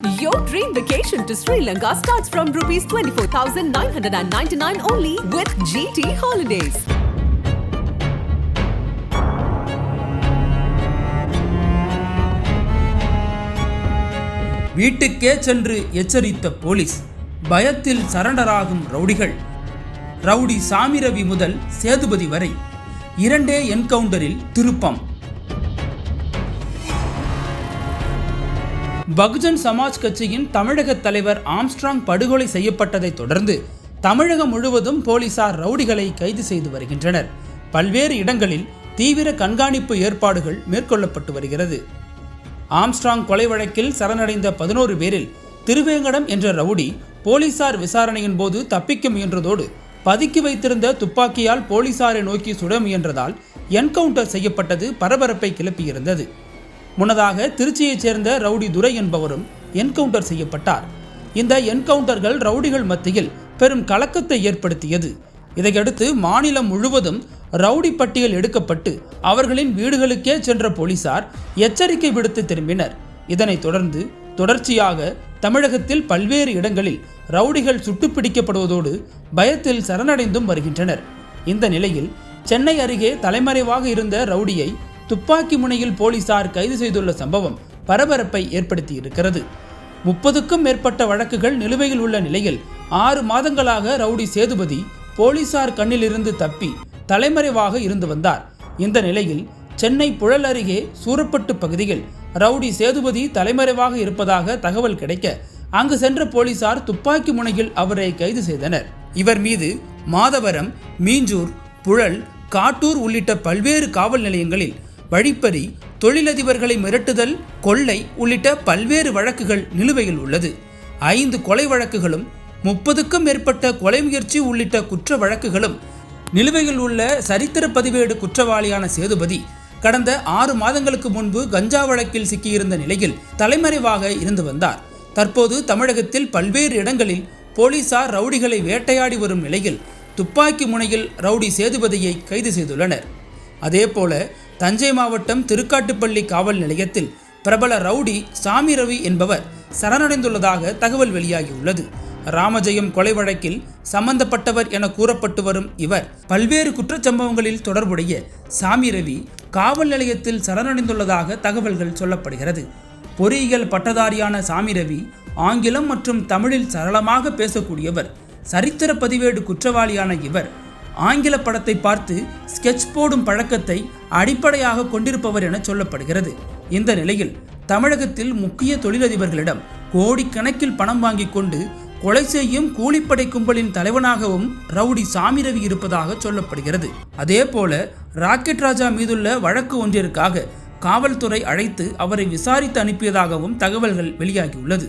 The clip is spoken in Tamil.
Your dream vacation to Sri Lanka starts from rupees 24,999 only with GT Holidays. வீட்டுக்கே சென்று எச்சரித்த போலீஸ் பயத்தில் சரண்டராகும் ரவுடிகள் ரவுடி சாமி ரவி முதல் சேதுபதி வரை இரண்டே என்கவுண்டரில் திருப்பம் பகுஜன் சமாஜ் கட்சியின் தமிழக தலைவர் ஆம்ஸ்ட்ராங் படுகொலை செய்யப்பட்டதைத் தொடர்ந்து தமிழகம் முழுவதும் போலீசார் ரவுடிகளை கைது செய்து வருகின்றனர். பல்வேறு இடங்களில் தீவிர கண்காணிப்பு ஏற்பாடுகள் மேற்கொள்ளப்பட்டு வருகிறது. ஆம்ஸ்ட்ராங் கொலை வழக்கில் சரணடைந்த பதினோரு பேரில் திருவேங்கடம் என்ற ரவுடி போலீசார் விசாரணையின் போது தப்பிக்க முயன்றதோடு பதுக்கி வைத்திருந்த துப்பாக்கியால் போலீசாரை நோக்கி சுட முயன்றதால் என்கவுண்டர் செய்யப்பட்டது பரபரப்பை கிளப்பியிருந்தது. முன்னதாக திருச்சியைச் சேர்ந்த ரவுடி துரை என்பவரும் என்கவுண்டர் செய்யப்பட்டார். இந்த என்கவுண்டர்கள் ரவுடிகள் மத்தியில் பெரும் கலக்கத்தை ஏற்படுத்தியது. இதையடுத்து மாநிலம் முழுவதும் ரவுடி பட்டியல் எடுக்கப்பட்டு அவர்களின் வீடுகளுக்கே சென்ற போலீசார் எச்சரிக்கை விடுத்து திரும்பினர். இதனைத் தொடர்ந்து தொடர்ச்சியாக தமிழகத்தில் பல்வேறு இடங்களில் ரவுடிகள் சுட்டுப்பிடிக்கப்படுவதோடு பயத்தில் சரணடைந்தும் வருகின்றனர். இந்த நிலையில் சென்னை அருகே தலைமறைவாக இருந்த ரவுடியை துப்பாக்கி முனையில் போலீசார் கைது செய்துள்ள சம்பவம் பரபரப்பை ஏற்படுத்தி இருக்கிறது முப்பதுக்கும் மேற்பட்ட வழக்குகள் நிலுவையில் உள்ள நிலையில் ஆறு மாதங்களாக ரவுடி சேதுபதி போலீசார் கண்ணிலிருந்து தப்பி தலைமறைவாக இருந்து வந்தார். இந்த நிலையில் சென்னை புழல் அருகே சூரப்பட்டு பகுதியில் ரவுடி சேதுபதி தலைமறைவாக இருப்பதாக தகவல் கிடைக்க அங்கு சென்ற போலீசார் துப்பாக்கி முனையில் அவரை கைது செய்தனர். இவர் மீது மாதவரம் மீஞ்சூர் புழல் காட்டூர் உள்ளிட்ட பல்வேறு காவல் நிலையங்களில் வழிப்பறி தொழிலதிபர்களை மிரட்டுதல் கொள்ளை உள்ளிட்ட பல்வேறு வழக்குகள் நிலுவையில் உள்ளது. ஐந்து கொலை வழக்குகளும் முப்பதுக்கும் மேற்பட்ட கொலை முயற்சி உள்ளிட்ட குற்ற வழக்குகளும் நிலுவையில் உள்ள சரித்திர பதிவேடு குற்றவாளியான சேதுபதி கடந்த ஆறு மாதங்களுக்கு முன்பு கஞ்சா வழக்கில் சிக்கியிருந்த நிலையில் தலைமறைவாக இருந்து வந்தார். தற்போது தமிழகத்தில் பல்வேறு இடங்களில் போலீசார் ரவுடிகளை வேட்டையாடி வரும் நிலையில் துப்பாக்கி முனையில் ரவுடி சேதுபதியை கைது செய்துள்ளனர். அதேபோல தஞ்சை மாவட்டம் திருக்காட்டுப்பள்ளி காவல் நிலையத்தில் பிரபல ரவுடி சாமி ரவி என்பவர் சரணடைந்துள்ளதாக தகவல் வெளியாகியுள்ளது. ராமஜெயம் கொலை வழக்கில் சம்பந்தப்பட்டவர் என கூறப்பட்டு வரும் இவர் பல்வேறு குற்றச்சம்பவங்களில் தொடர்புடைய சாமி ரவி காவல் நிலையத்தில் சரணடைந்துள்ளதாக தகவல்கள் சொல்லப்படுகிறது. பொறியியல் பட்டதாரியான சாமி ரவி ஆங்கிலம் மற்றும் தமிழில் சரளமாக பேசக்கூடியவர் சரித்திர பதிவேடு குற்றவாளியான இவர் ஆங்கில படத்தை பார்த்து ஸ்கெட்ச் போடும் பழக்கத்தை அடிப்படையாக கொண்டிருப்பவர் என சொல்லப்படுகிறது. இந்த நிலையில் தமிழகத்தில் முக்கிய தொழிலதிபர்களிடம் கோடிக்கணக்கில் பணம் வாங்கி கொண்டு கொலை செய்யும் கூலிப்படை கும்பலின் தலைவனாகவும் ரவுடி சாமி ரவி இருப்பதாக சொல்லப்படுகிறது. அதே போல ராக்கெட் ராஜா மீதுள்ள வழக்கு ஒன்றிற்காக காவல்துறை அழைத்து அவரை விசாரித்து அனுப்பியதாகவும் தகவல்கள் வெளியாகியுள்ளது.